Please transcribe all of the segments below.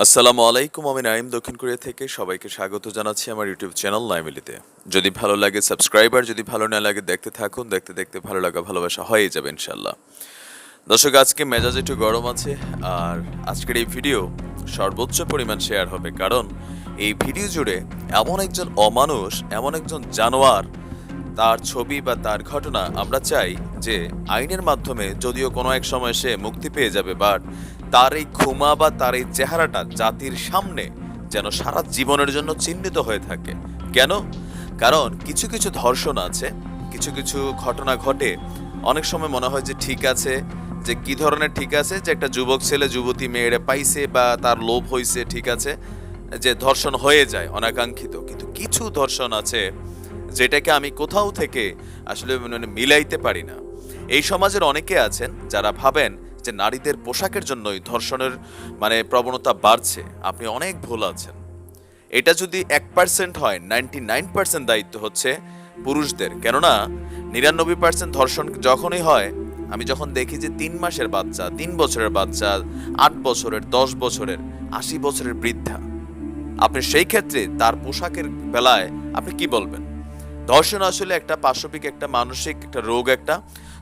আসসালামু আলাইকুম, আমি নাইম দক্ষিণ কোরিয়া থেকে সবাইকে স্বাগত জানাচ্ছি আমার ইউটিউব চ্যানেল নাইমিলিতে যদি ভালো লাগে সাবস্ক্রাইবার, যদি ভালো না লাগে দেখতে থাকুন, দেখতে দেখতে ভালো লাগা, ভালোবাসা হয়ে যাবে ইনশাল্লাহ দর্শক, আজকে মেজাজ একটু গরম আছে, আর আজকের এই ভিডিও সর্বোচ্চ পরিমাণ শেয়ার হবে। কারণ এই ভিডিও জুড়ে এমন একজন অমানুষ, এমন একজন জানোয়ার, তার ছবি বা তার ঘটনা আমরা চাই যে আইনের মাধ্যমে যদিও কোনো এক সময় সে মুক্তি পেয়ে যাবে বাট তার এই ক্ষমা বা তার এই চেহারাটা জাতির সামনে যেন সারা জীবনের জন্য চিহ্নিত হয়ে থাকে। কেন? কারণ কিছু কিছু ধর্ষণ আছে, কিছু কিছু ঘটনা ঘটে। অনেক সময় মনে হয় যে ঠিক আছে, যে কি ধরনের ঠিক আছে? যে একটা যুবক ছেলে, যুবতী মেয়েরে পাইছে বা তার লোভ হইছে, ঠিক আছে? যে ধর্ষণ হয়ে যায় অনাকাঙ্ক্ষিত। কিন্তু কিছু ধর্ষণ আছে যেটাকে আমি কোথাও থেকে আসলে মানে মিলাইতে পারি না। এই সমাজের অনেকে আছেন যারা ভাবেন যে নারীদের পোশাকের জন্যই ধর্ষণের মানে প্রবণতা বাড়ছে, আপনি অনেক ভুল আছেন। এটা যদি এক পার্সেন্ট হয় নাইনটি নাইন পার্সেন্ট দায়িত্ব হচ্ছে পুরুষদের। কেননা, নিরানব্বই পার্সেন্ট ধর্ষণ যখনই হয়, আমি যখন দেখি যে তিন মাসের বাচ্চা, তিন বছরের বাচ্চা, আট বছরের, দশ বছরের, আশি বছরের বৃদ্ধা, আপনি সেই ক্ষেত্রে তার পোশাকের বেলায় আপনি কি বলবেন? ধর্ষণ আসলে একটা পাশবিক একটা মানসিক একটা রোগ একটা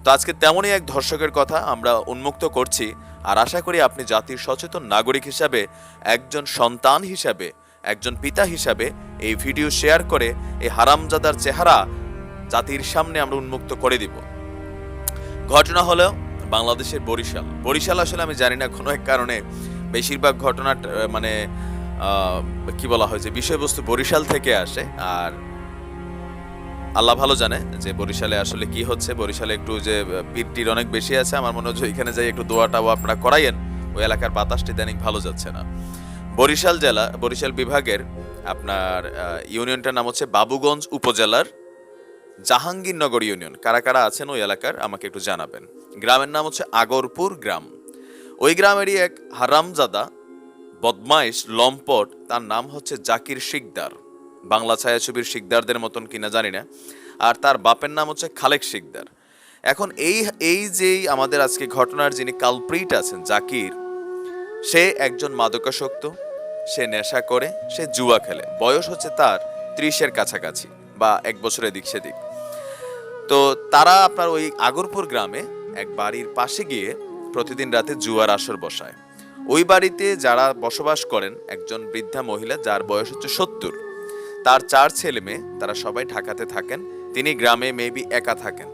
তো আজকে তেমনই এক ধর্ষকের কথা আমরা উন্মুক্ত করছি, আর আশা করি আপনি জাতির সচেতন নাগরিক হিসাবে, একজন সন্তান হিসাবে, একজন পিতা হিসাবে এই ভিডিও শেয়ার করে এই হারামজাদার চেহারা জাতির সামনে আমরা উন্মুক্ত করে দিব। ঘটনা হলো বাংলাদেশের বরিশাল। বরিশাল আসলে আমি জানি না, কোনো এক কারণে বেশিরভাগ ঘটনা মানে কি বলা হয় যে বিষয়বস্তু বরিশাল থেকে আসে, আর আল্লাহ ভালো জানে যে বরিশালে আসলে কি হচ্ছে। বরিশালে একটু যে পিটটির অনেক বেশি আছে। আমার মনে হচ্ছে এখানে যাই একটু দোয়াটাও আপনারা করাইয়েন, ওই এলাকার বাতাসটি দৈনিক ভালো যাচ্ছে না। বরিশাল জেলা, বরিশাল বিভাগের আপনার ইউনিয়নটার নাম হচ্ছে বাবুগঞ্জ উপজেলার জাহাঙ্গীরনগর ইউনিয়ন। কারা কারা আছেন ওই এলাকার, আমাকে একটু জানাবেন। গ্রামের নাম হচ্ছে আগরপুর গ্রাম। ওই গ্রামেরই এক হারামজাদা বদমাইশ লম্পট, তার নাম হচ্ছে জাকির শিকদার। বাংলা ছায়াছবির শিকদারদের মতন কিনা জানি না। আর তার বাপের নাম হচ্ছে খালেক শিকদার। এখন এই এই যেই আমাদের আজকে ঘটনার যিনি কালপ্রিট আছেন, জাকির, সে একজন মাদকাসক্ত, সে নেশা করে, সে জুয়া খেলে। বয়স হচ্ছে তার ত্রিশের কাছাকাছি বা এক বছরের দিক সেদিক। তো তারা আপনার ওই আগরপুর গ্রামে এক বাড়ির পাশে গিয়ে প্রতিদিন রাতে জুয়ার আসর বসায়। ওই বাড়িতে যারা বসবাস করেন একজন বৃদ্ধা মহিলা, যার বয়স হচ্ছে সত্তর। তার চার ছেলে মেয়ে, তারা সবাই ঢাকাতে থাকেন। তিনি গ্রামে মেবি একা থাকেন।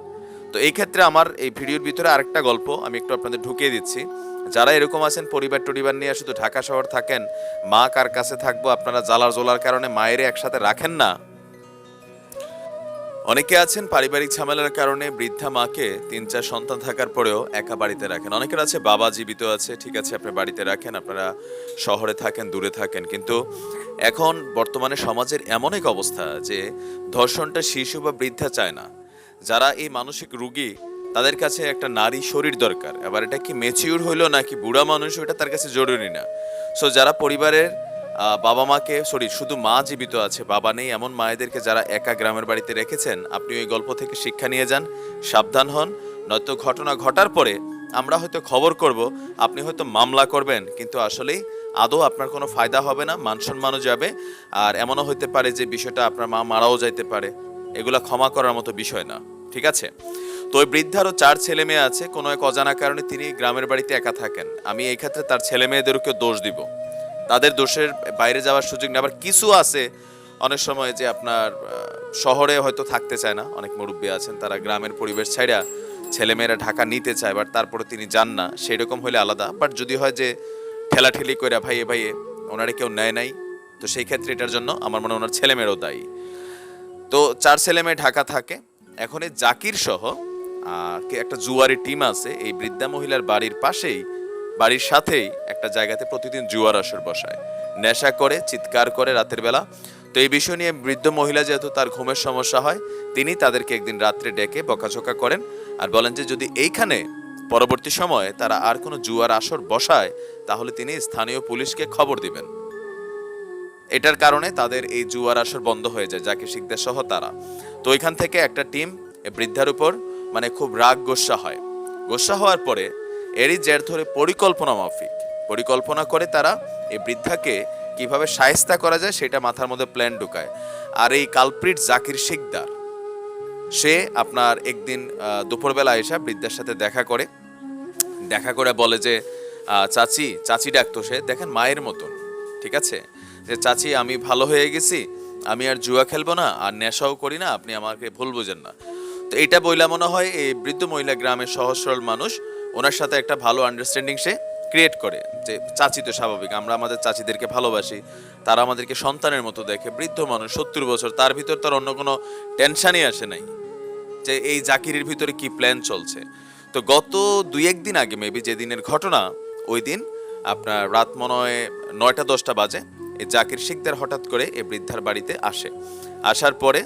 তো এই ক্ষেত্রে আমার এই ভিডিওর ভিতরে আরেকটা গল্প আমি একটু আপনাদের ঢুকিয়ে দিচ্ছি। যারা এরকম আছেন, পরিবার টরিবার নিয়ে শুধু ঢাকা শহর থাকেন, মা কার কাছে থাকব আপনারা জ্বালার জোলার কারণে মায়েরে একসাথে রাখেন না। অনেকে আছেন পারিবারিক ঝামেলার কারণে বৃদ্ধা মাকে তিন চার সন্তান থাকার পরেও একা বাড়িতে রাখেন। অনেকের আছে বাবা জীবিত আছে, ঠিক আছে, আপনি বাড়িতে রাখেন, আপনারা শহরে থাকেন, দূরে থাকেন, কিন্তু এখন বর্তমানে সমাজের এমন এক অবস্থা যে ধর্ষণটা শিশু বা বৃদ্ধা চায় না। যারা এই মানসিক রুগী, তাদের কাছে একটা নারী শরীর দরকার। এবার এটা কি মেচিউর হইল নাকি বুড়া মানুষ ওটা তার কাছে জরুরি না। সো যারা পরিবারের বাবা মাকে সরি শুধু মা জীবিত আছে, বাবা নেই, এমন মায়েদেরকে যারা একা গ্রামের বাড়িতে রেখেছেন, আপনি ওই গল্প থেকে শিক্ষা নিয়ে যান, সাবধান হন, নয়তো ঘটনা ঘটার পরে আমরা হয়তো খবর করব, আপনি হয়তো মামলা করবেন, কিন্তু আসলেই আদৌ আপনার কোনো ফায়দা হবে না, মান সম্মানও যাবে, আর এমনও হতে পারে যে বিষয়টা আপনার মা মারাও যাইতে পারে, এগুলা ক্ষমা করার মতো বিষয় না, ঠিক আছে? তো ওই বৃদ্ধারও চার ছেলে মেয়ে আছে, কোনো এক অজানা কারণে তিনি গ্রামের বাড়িতে একা থাকেন, আমি এই ক্ষেত্রে তার ছেলে মেয়েদেরকে দোষ দিব। তাদের দোষের বাইরে যাওয়ার সুযোগ নেই। আবার কিছু আছে অনেক সময় যে আপনার শহরে হয়তো থাকতে চায় না। অনেক মুরব্বী আছেন, তারা গ্রামের পরিবেশ ছাইড়া ছেলেমেয়েরা ঢাকা নিতে চায়, বাট তারপরে তিনি যান না। সেই রকম হলে আলাদা। বাট যদি হয় যে ঠেলাঠেলি করে ভাইয়ে ভাইয়ে ওনারে কেউ নেয় নাই, তো সেই ক্ষেত্রে এটার জন্য আমার মনে ওনার ছেলেমেয়েরও দায়ী। তো চার ছেলে মেয়ে ঢাকা থাকে। এখন এই জাকির সহ একটা জুয়ারি টিম আছে, এই বৃদ্ধা মহিলার বাড়ির পাশেই বাড়ির সাথেই একটা জায়গাতে প্রতিদিন জুয়ার আসর বসায়। নেশা করে, চিৎকার করে রাতের বেলা। তো এই বিষয় নিয়ে বৃদ্ধ মহিলা যেহেতু তার ঘুমের সমস্যা হয়, তিনি তাদেরকে একদিন রাত্রে ডেকে বকাঝোকা করেন আর বলেন যে যদি এইখানে পরবর্তী সময়ে তারা আর কোনো জুয়ার আসর বসায়, তাহলে তিনি স্থানীয় পুলিশকে খবর দিবেন। এটার কারণে তাদের এই জুয়ার আসর বন্ধ হয়ে যায়, যাকে শিখদের সহ তারা। তো ওইখান থেকে একটা টিম বৃদ্ধার উপর মানে খুব রাগ গোসা হয়। গোসা হওয়ার পরে এরই জের ধরে পরিকল্পনা মাফিক। পরিকল্পনা করে তারা এই বৃদ্ধাকে কীভাবে সায়স্তা করা যায় সেটা মাথার মধ্যে প্ল্যান ঢুকায়। আর এই কালপ্রিট জাকির শিকদার, সে আপনার একদিন দুপুরবেলা এসে বৃদ্ধার সাথে দেখা করে। দেখা করে বলে যে চাচি চাচি ডাকতো সে, দেখেন মায়ের মতন, ঠিক আছে? যে, চাচি, আমি ভালো হয়ে গেছি, আমি আর জুয়া খেলব না, আর নেশাও করি না, আপনি আমাকে ভুল বুঝেন না। তো এটা বইলা মনে হয় এই বৃদ্ধ মহিলা গ্রামের সহজ সরল মানুষ ওনার সাথে একটা ভালো আন্ডারস্ট্যান্ডিং সে ক্রিয়েট করে যে চাচি তো স্বাভাবিক, আমরা আমাদের চাচিদেরকে ভালোবাসি, তারা আমাদেরকে সন্তানের মতো দেখে, বৃদ্ধ মানুষ, সত্তর বছর, তার ভিতর তার অন্য কোনো টেনশনই আসে নাই যে এই জাকিরের ভিতরে কি প্ল্যান চলছে। তো গত দুই একদিন আগে মেবি যে দিনের ঘটনা, ওই দিন আপনার রাত মনে হয় নয়টা দশটা বাজে, এই জাকির শিকদার হঠাৎ করে এই বৃদ্ধার বাড়িতে আসে। আসার পরে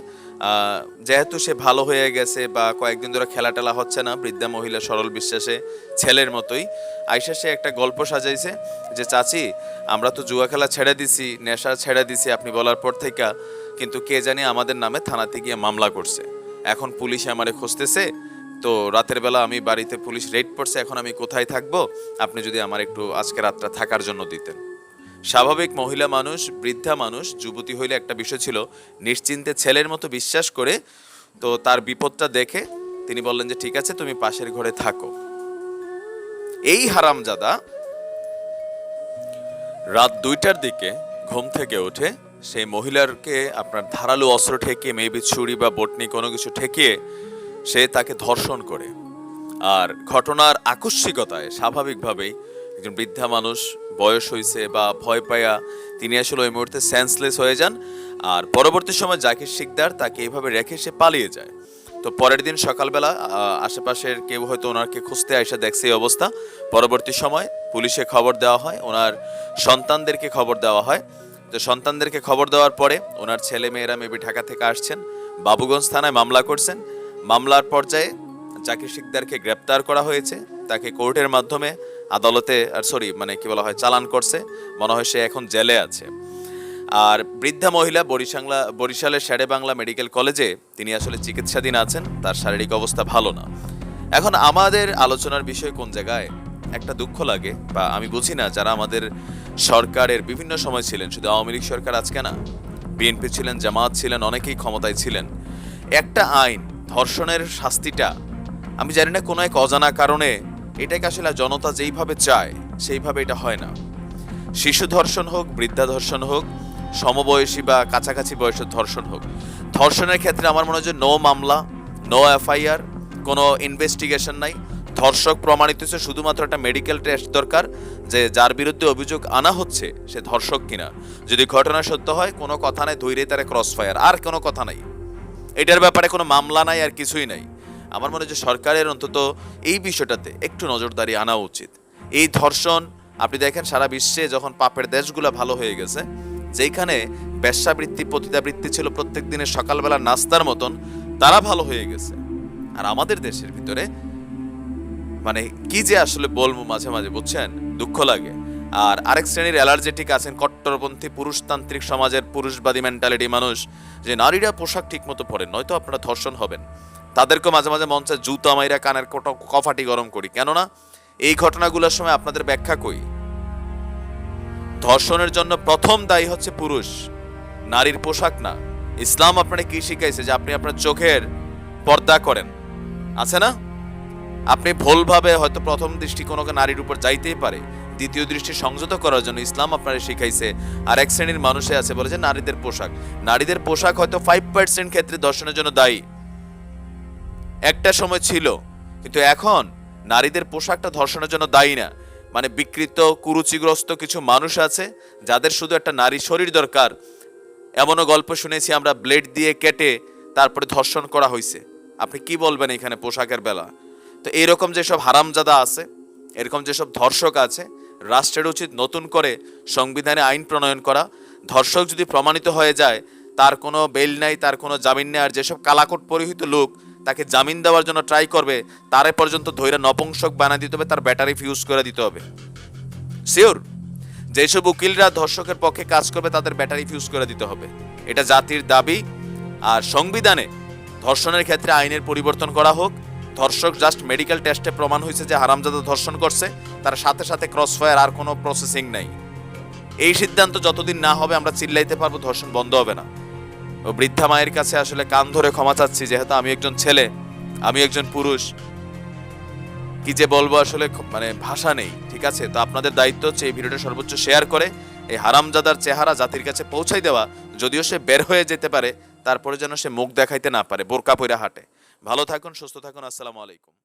যেহেতু সে ভালো হয়ে গেছে বা কয়েকদিন ধরে খেলা টেলা হচ্ছে না, বৃদ্ধা মহিলা সরল বিশ্বাসে ছেলের মতোই আইসা সে একটা গল্প সাজাইছে যে, চাচি, আমরা তো জুয়া খেলা ছেড়ে দিছি, নেশা ছেড়ে দিছি আপনি বলার পর থেকে কিন্তু কে জানি আমাদের নামে থানাতে গিয়ে মামলা করছে। এখন পুলিশ আমারে খুঁজতেছে, তো রাতের বেলা আমি বাড়িতে পুলিশ রেড পড়ছে, এখন আমি কোথায় থাকব? আপনি যদি আমার একটু আজকে রাতটা থাকার জন্য দিতেন। স্বাভাবিক মহিলা মানুষ, বৃদ্ধা মানুষ, যুবতী হইলে একটা বিষয় ছিল, নিশ্চিন্তে ছেলের মতো বিশ্বাস করে, তো তার বিপদটা দেখে তিনি বললেন যে, ঠিক আছে, তুমি পাশের ঘরে থাকো। এই হারামজাদা রাত দুইটার দিকে ঘুম থেকে উঠে সেই মহিলারকে আপনার ধারালো অস্ত্র ঠেকিয়ে মেবি ছুরি বা বটনি কোনো কিছু ঠেকিয়ে সে তাকে ধর্ষণ করে। আর ঘটনার আকস্মিকতায় স্বাভাবিকভাবেই একজন বৃদ্ধা মানুষ, বয়স হয়েছে বা ভয় পায়া তিনি আসলে ওই মুহূর্তে সেন্সলেস হয়ে যান। আর পরবর্তী সময় জাকির শিকদার তাকে এইভাবে রেখে সে পালিয়ে যায়। তো পরের দিন সকালবেলা আশেপাশের কেউ হয়তো ওনাকে খুঁজতে এসে দেখছে এই অবস্থা। পরবর্তী সময় পুলিশে খবর দেওয়া হয়, ওনার সন্তানদেরকে খবর দেওয়া হয়। তো সন্তানদেরকে খবর দেওয়ার পরে ওনার ছেলে মেয়েরা মেবি ঢাকা থেকে আসছেন, বাবুগঞ্জ থানায় মামলা করছেন। মামলার পর্যায়ে জাকির শিকদারকে গ্রেপ্তার করা হয়েছে। তাকে কোর্টের মাধ্যমে আদালতে, আর সরি মানে কি বলা হয়, চালান করছে। মনে হয় সে এখন জেলে আছে। আর বৃদ্ধা মহিলা বরিশাংলা, বরিশালের শেরে বাংলা মেডিকেল কলেজে তিনি আসলে চিকিৎসাধীন আছেন, তার শারীরিক অবস্থা ভালো না। এখন আমাদের আলোচনার বিষয় কোন জায়গায়? একটা দুঃখ লাগে, বা আমি বুঝি না যারা আমাদের সরকারের বিভিন্ন সময় ছিলেন, শুধু আওয়ামী লীগ সরকার আজকে না, বিএনপি ছিলেন, জামাত ছিলেন, অনেকেই ক্ষমতায় ছিলেন। একটা আইন ধর্ষণের শাস্তিটা, আমি জানি না কোনো এক অজানা কারণে এটাকে আসলে জনতা যেইভাবে চায়, সেইভাবে এটা হয় না। শিশু ধর্ষণ হোক, বৃদ্ধা ধর্ষণ হোক, সমবয়সী বা কাছাকাছি বয়সের ধর্ষণ হোক। ধর্ষণের ক্ষেত্রে আমার মনে হয় নো মামলা নো এফআইআর কোনো ইনভেস্টিগেশন নাই। ধর্ষক প্রমাণিত হচ্ছে শুধুমাত্র একটা মেডিকেল টেস্ট দরকার, যে যার বিরুদ্ধে অভিযোগ আনা হচ্ছে, সে ধর্ষক কিনা। যদি ঘটনা সত্য হয়, কোনো কথা নাই ধৈর্য তারা ক্রস ফায়ার আর কোনো কথা নাই। এটার ব্যাপারে কোনো মামলা নাই, আর কিছুই নাই। আমার মনে হয় যে সরকারের অন্তত এই বিষয়টাতে একটু নজরদারি আনা উচিত। এই ধর্ষণ, আপনি দেখেন সারা বিশ্বে যখন পাপের দেশগুলো ভালো হয়ে গেছে যেখানে ব্যবসাবৃত্তি, পতিতাবৃত্তি ছিল প্রত্যেক দিনের সকালবেলা নাস্তার মতন, তারা ভালো হয়ে গেছে। আর আমাদের দেশের ভিতরে মানে কি যে আসলে বলব মাঝে মাঝে, বুঝছেন? দুঃখ লাগে। আর আরেক শ্রেণির অ্যালার্জেটিক আছেন কট্টরপন্থী পুরুষতান্ত্রিক সমাজের পুরুষবাদী মেন্টালিটি মানুষ, যে নারীরা পোশাক ঠিক মতো পরেন, নয়তো আপনারা ধর্ষণ হবেন। তাদেরকেও মাঝে মাঝে মঞ্চে জুতা মাইরা কানের কফাটি গরম করি। কেননা, এই ঘটনাগুলোর সময় আপনাদের ব্যাখ্যা কই? ধর্ষণের জন্য প্রথম দায়ী হচ্ছে পুরুষ, নারীর পোশাক না। ইসলাম আপনাকে কি শিখাইছে যে আপনি আপনার চোখের পর্দা করেন? আছে না? আপনি ভুলভাবে হয়তো প্রথম দৃষ্টি কোনো নারীর উপর যাইতেই পারে, দ্বিতীয় দৃষ্টি সংযত করার জন্য ইসলাম আপনারা শিখাইছে। আর এক শ্রেণির মানুষে আছে বলে যে নারীদের পোশাক। নারীদের পোশাক হয়তো ফাইভ পার্সেন্ট ক্ষেত্রে দর্শনের জন্য দায়ী। একটা সময় ছিল, কিন্তু এখন নারীদের পোশাকটা ধর্ষণের জন্য দায়ী না। মানে বিকৃত, কুরুচিগ্রস্ত কিছু মানুষ আছে, যাদের শুধু একটা নারী শরীর দরকার। এমনও গল্প শুনেছি আমরা, ব্লেড দিয়ে কেটে তারপরে ধর্ষণ করা হয়েছে আপনি কি বলবেন এখানে পোশাকের বেলা? তো এইরকম যেসব হারামজাদা আছে, এরকম যেসব ধর্ষক আছে, রাষ্ট্রের উচিত নতুন করে সংবিধানে আইন প্রণয়ন করা। ধর্ষক যদি প্রমাণিত হয়ে যায়, তার কোনো বেল নাই, তার কোনো জামিন নেই, আর যেসব কালাকোট পরিহিত লোক তাকে জামিন দেওয়ার জন্য ট্রাই করবে, তারে পর্যন্ত ধৈর্য নপুংসক বানিয়ে দিতে হবে, তার ব্যাটারি ফিউজ করে দিতে হবে। শিওর যেসব উকিলরা ধর্ষকের পক্ষে কাজ করবে, তাদের ব্যাটারি ফিউজ করে দিতে হবে। এটা জাতির দাবি। আর সংবিধানে ধর্ষণের ক্ষেত্রে আইনের পরিবর্তন করা হোক। ধর্ষক জাস্ট মেডিকেল টেস্টে প্রমাণ হয়েছে যে হারামজাদা ধর্ষণ করছে, তার সাথে সাথে ক্রস ফায়ার আর কোনো প্রসেসিং নাই। এই সিদ্ধান্ত যতদিন না হবে, আমরা চিল্লাইতে পারব, ধর্ষণ বন্ধ হবে না। ও বৃদ্ধা মায়ের কাছে আসলে কান ধরে ক্ষমা চাচ্ছি, যেহেতু আমি একজন ছেলে, আমি একজন পুরুষ। কি যে বলব আসলে মানে ভাষা নেই, ঠিক আছে? তো আপনাদের দায়িত্ব হচ্ছে এই ভিডিওটা সর্বোচ্চ শেয়ার করে, এই হারামজাদার চেহারা জাতির কাছে পৌঁছাই দেওয়া, যদিও সে বের হয়ে যেতে পারে, তারপরে যেন সে মুখ দেখাইতে না পারে, বোরকা পইরা হাঁটে। ভালো থাকুন, সুস্থ থাকুন, আসসালামু আলাইকুম।